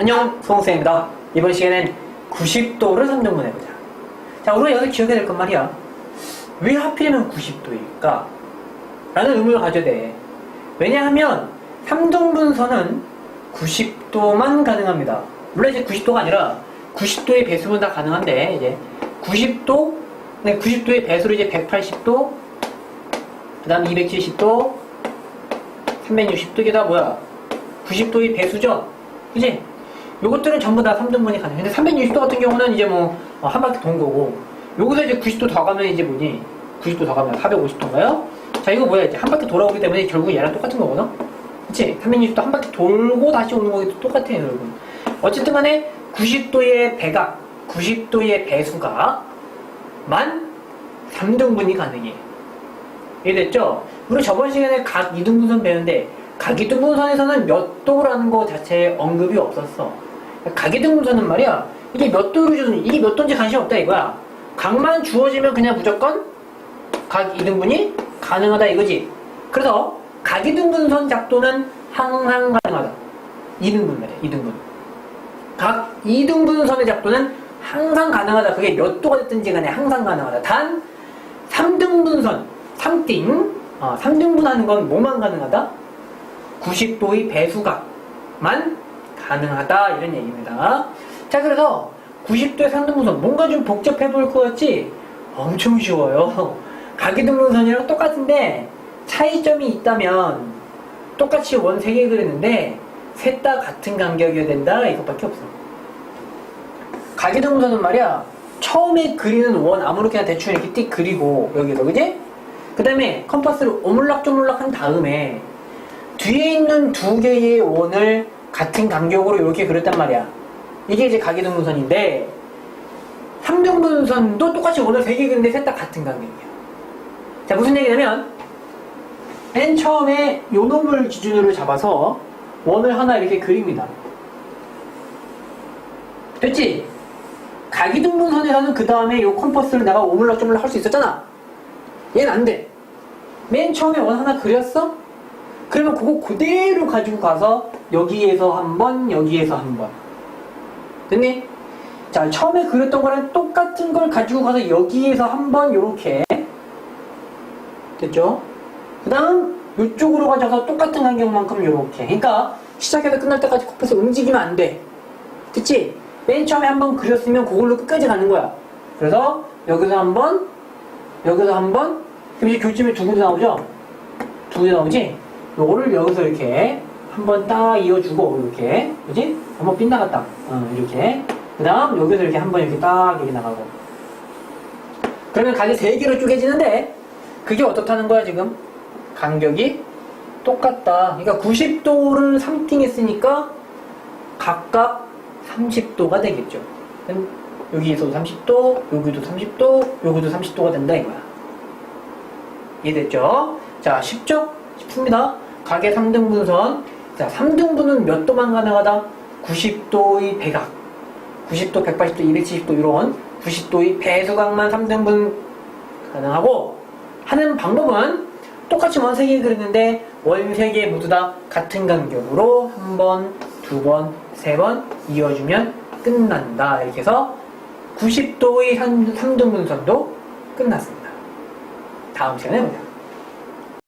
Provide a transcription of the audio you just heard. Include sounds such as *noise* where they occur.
안녕, 송쌤입니다. 이번 시간엔 90도를 3등분 해보자. 자, 우리가 여기서 기억해야 될건 말이야. 왜 하필이면 90도일까? 라는 의문을 가져야 돼. 왜냐하면 3등분선은 90도만 가능합니다. 물론 이제 90도가 아니라 90도의 배수는 다 가능한데, 이제 90도, 네, 90도의 배수로 이제 180도, 그 다음 270도, 360도, 이게 다 뭐야? 90도의 배수죠? 그지? 요것들은 전부 다 3등분이 가능해. 근데 360도 같은 경우는 이제 뭐, 어, 한 바퀴 돈 거고, 여기서 이제 90도 더 가면 이제 뭐니? 90도 더 가면 450도인가요? 자, 이거 뭐야? 이제 한 바퀴 돌아오기 때문에 결국 얘랑 똑같은 거거든? 그치? 360도 한 바퀴 돌고 다시 오는 거기 똑같아, 여러분. 어쨌든 간에 90도의 배각, 90도의 배수가 만 3등분이 가능해. 이해됐죠? 우리 저번 시간에 각 이등분선 배웠는데 각 이등분선에서는 몇 도라는 거 자체에 언급이 없었어. 각 이등분선은 말이야 이게 몇 도로 주는 이게 몇 도인지 관심 없다 이거야. 각만 주어지면 그냥 무조건 각 이등분이 가능하다 이거지. 그래서 각 이등분선 작도는 항상 가능하다. 이등분 말이야 이등분. 각 이등분선의 작도는 항상 가능하다. 그게 몇 도가 됐든지 간에 항상 가능하다. 단 3등분선, 3띵, 어, 3등분 하는 건 뭐만 가능하다? 90도의 배수각만 가능하다. 이런 얘기입니다. 자, 그래서 90도의 3등분선, 뭔가 좀 복잡해 보일 것 같지? 엄청 쉬워요. *laughs* 각이등분선이랑 똑같은데 차이점이 있다면 똑같이 원 3개 그렸는데 셋 다 같은 간격이어야 된다. 이것밖에 없어. 각이등분선은 말이야 처음에 그리는 원 아무렇게나 대충 이렇게 띡 그리고 여기서 그지? 그 다음에 컴파스를 오물락조물락 한 다음에 뒤에 있는 두 개의 원을 같은 간격으로 이렇게 그렸단 말이야 이게 이제 각이등분선인데 3등분선도 똑같이 원을 세개 그리는데 셋 다 같은 간격이야 자 무슨 얘기냐면 맨 처음에 요 놈을 기준으로 잡아서 원을 하나 이렇게 그립니다 됐지? 각이등분선에서는 그 다음에 요 컴퍼스를 내가 오물락조물락 할 수 있었잖아. 얘는 안 돼. 맨 처음에 원 하나 그렸어? 그러면 그거 그대로 가지고 가서 여기에서 한 번, 여기에서 한 번. 됐니? 자, 처음에 그렸던 거랑 똑같은 걸 가지고 가서 여기에서 한 번, 요렇게. 됐죠? 그 다음, 이쪽으로 가져가서 똑같은 간격만큼 요렇게. 그러니까, 시작해서 끝날 때까지 컴퍼스 움직이면 안 돼. 됐지? 맨 처음에 한 번 그렸으면 그걸로 끝까지 가는 거야. 그래서 여기서 한 번, 여기서 한 번, 그럼 이제 교점이 두 군데 나오죠? 두 군데 나오지? 요거를 여기서 이렇게 한번 딱 이어주고 이렇게 그지? 한번 빗나갔다. 어, 이렇게. 그 다음 여기서 이렇게 한번 이렇게 딱 이렇게 나가고. 그러면 각이 세 개로 쪼개지는데 그게 어떻다는 거야 지금? 간격이 똑같다. 그러니까 90도를 3팅 했으니까 각각 30도가 되겠죠. 그럼 여기에서도 30도, 여기도 30도, 여기도 30도가 된다 이거야. 이해됐죠? 자, 쉽죠? 쉽습니다. 각의 3등분선. 자, 3등분은 몇 도만 가능하다? 90도의 배각. 90도, 180도, 270도 이런 90도의 배수각만 3등분 가능하고 하는 방법은 똑같이 원 3개 그렸는데 원 3개 모두 다 같은 간격으로 한 번, 두 번, 세 번 이어주면 끝난다. 이렇게 해서 90도의 3등분선도 끝났습니다. 다음 시간에 보자.